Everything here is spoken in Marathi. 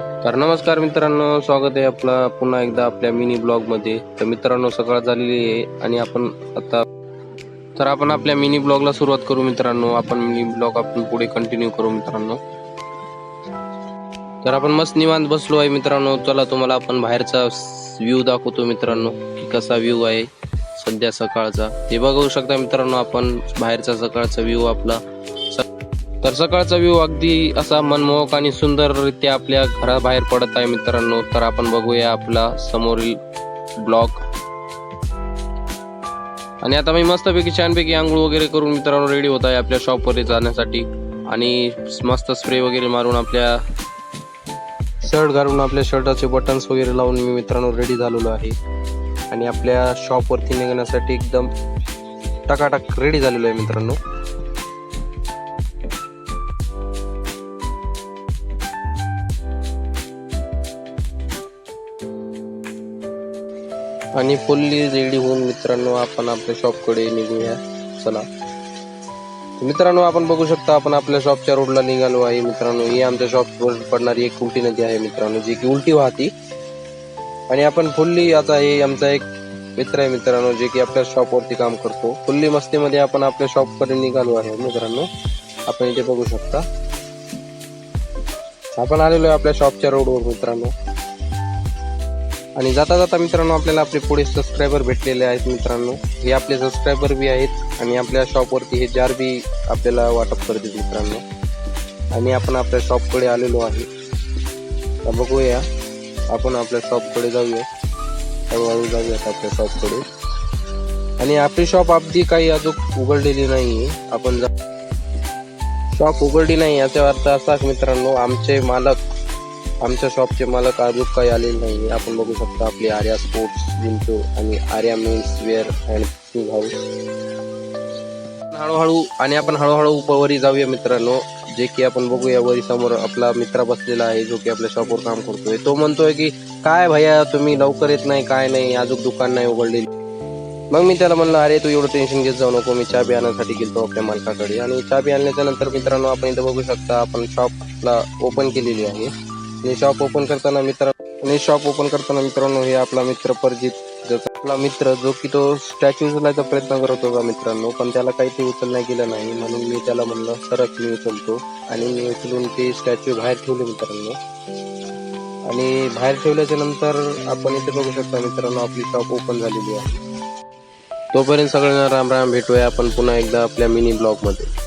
तर नमस्कार मित्रांनो स्वागत आहे आपला पुन्हा एकदा आपल्या मिनी ब्लॉगमध्ये. तर मित्रांनो सकाळ झालेली आहे आणि आपण आता तर आपण आपल्या मिनी ब्लॉगला सुरुवात करू मित्रांनो. आपण मिनी ब्लॉग आपण पुढे कंटिन्यू करू मित्रांनो. तर आपण मस्त निवांत बसलो आहे मित्रांनो. चला तुम्हाला आपण बाहेरचा व्ह्यू दाखवतो मित्रांनो की कसा व्ह्यू आहे सध्या सकाळचा. ते बघू शकता मित्रांनो आपण बाहेरचा सकाळचा व्ह्यू आपला. तर सकाळचा व्ह्यू अगदी असा मनमोहक आणि सुंदररित्या आपल्या घराबाहेर पडत आहे मित्रांनो. तर आपण बघूया आपला समोरील ब्लॉक आणि आता मी मस्तपैकी छानपैकी आंघोळ वगैरे करून मित्रांनो रेडी होत आहे आपल्या शॉपवर जाण्यासाठी. आणि मस्त स्प्रे वगैरे मारून आपल्या शर्ट घालून आपल्या शर्टाचे बटन्स वगैरे लावून मी मित्रांनो रेडी झालेलो आहे. आणि आपल्या शॉपवरती निघण्यासाठी एकदम टकाटक रेडी झालेलो आहे मित्रांनो. आणि फुल्ली रेडी होऊन मित्रांनो आपण आपल्या शॉपकडे निघूया. चला. मित्रांनो आपण बघू शकता आपण आपल्या शॉपच्या रोडला निघालो आहे. मित्रांनो ही आमच्या शॉपवर पडणारी एक उलटी नदी आहे मित्रांनो जी की उलटी वाहती. आणि आपण फुल्ली आता हे आमचा एक मित्र आहे मित्रांनो जे की आपल्या शॉपवरती काम करतो. फुल्ली मस्तीमध्ये आपण आपल्या शॉपकडे निघालो आहे मित्रांनो. आपण इथे बघू शकता. आपण आलेलो आहे आपल्या शॉपच्या रोडवर मित्रांनो. आणि जाता जाता मित्रांनो आपल्याला आपले पुढे सबस्क्रायबर भेटलेले आहेत मित्रांनो. हे आपले सबस्क्रायबर बी आहेत आणि आपल्या शॉपवरती हे जार बी आपल्याला वाटप करतील मित्रांनो. आणि आपण आपल्या शॉपकडे आलेलो आहे. तर बघूया आपण आपल्या शॉपकडे जाऊया. हळूहळू जाऊयात आपल्या शॉपकडे आणि आपली शॉप अगदी काही अजून उघडलेली नाही आपण शॉप उघडली नाही याचा अर्थ असा मित्रांनो आमचे मालक आमच्या शॉपचे मालक अजून काही आलेले नाही आपण बघू शकता आपली आर्या स्पोर्ट्स जिंतो आणि Arya men's wear and shoes house हळूहळू आणि आपण हळूहळू वरी जाऊया मित्रांनो. जे की आपण बघूया वरी समोर आपला मित्र बसलेला आहे जो की आपल्या शॉपवर काम करतोय. तो म्हणतोय की काय भैया तुम्ही लवकर येत नाही काय नाही अजून दुकान नाही उघडलेली. मग मी त्याला म्हणलं अरे तू एवढं टेन्शन घेत जाऊ नको मी चहा बी आणण्यासाठी गेलो आपल्या मालकाकडे. आणि चहा बी आणल्याच्या नंतर मित्रांनो आपण इथं बघू शकता आपण शॉपला ओपन केलेली आहे. आणि शॉप ओपन करताना मित्र आणि शॉप ओपन करताना मित्रांनो हे आपला मित्र परजित आपला मित्र जो की तो स्टॅच्यू उचलायचा प्रयत्न करत होता मित्रांनो पण त्याला काही ते उचलण्या गेलं नाही. म्हणून मी त्याला म्हणलं सरक मी उचलतो. आणि मी उचलून ते स्टॅच्यू बाहेर ठेवले मित्रांनो. आणि बाहेर ठेवल्याच्या नंतर आपण इथे बघू शकता मित्रांनो आपली शॉप ओपन झालेली आहे. तोपर्यंत सगळ्यांना राम राम भेटूया आपण पुन्हा एकदा आपल्या मिनी ब्लॉगमध्ये.